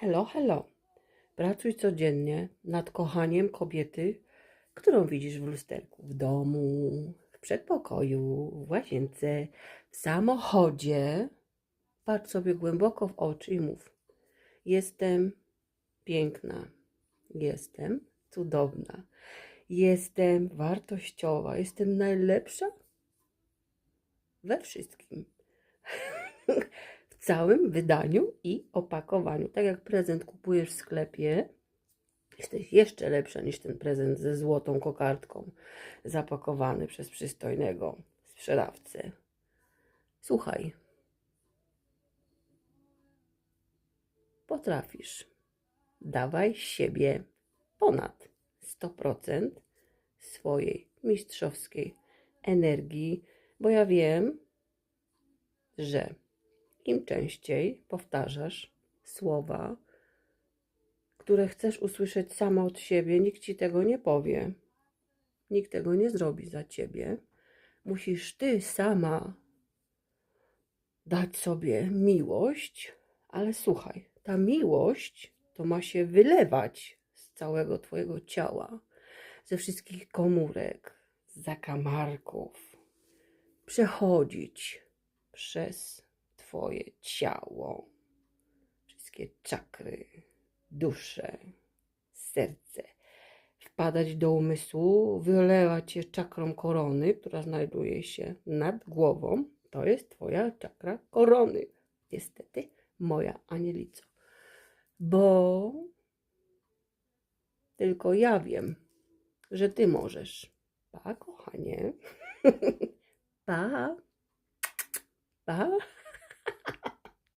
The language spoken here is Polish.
Hello, hello. Pracuj codziennie nad kochaniem kobiety, którą widzisz w lusterku, w domu, w przedpokoju, w łazience, w samochodzie. Patrz sobie głęboko w oczy i mów: Jestem piękna, jestem cudowna, jestem wartościowa, jestem najlepsza we wszystkim. Całym wydaniu i opakowaniu. Tak jak prezent kupujesz w sklepie, jesteś jeszcze lepsza niż ten prezent ze złotą kokardką, zapakowany przez przystojnego sprzedawcę. Słuchaj. Potrafisz. Dawaj siebie ponad 100% swojej mistrzowskiej energii, bo ja wiem, że im częściej powtarzasz słowa, które chcesz usłyszeć sama od siebie, nikt ci tego nie powie. Nikt tego nie zrobi za ciebie. Musisz ty sama dać sobie miłość, ale słuchaj, ta miłość to ma się wylewać z całego twojego ciała, ze wszystkich komórek, z zakamarków, przechodzić przez Twoje ciało, wszystkie czakry, duszę, serce, wpadać do umysłu, wylewać się czakrą korony, która znajduje się nad głową. To jest Twoja czakra korony. Niestety, moja anielico. Bo tylko ja wiem, że Ty możesz. Pa, kochanie. Pa. Pa.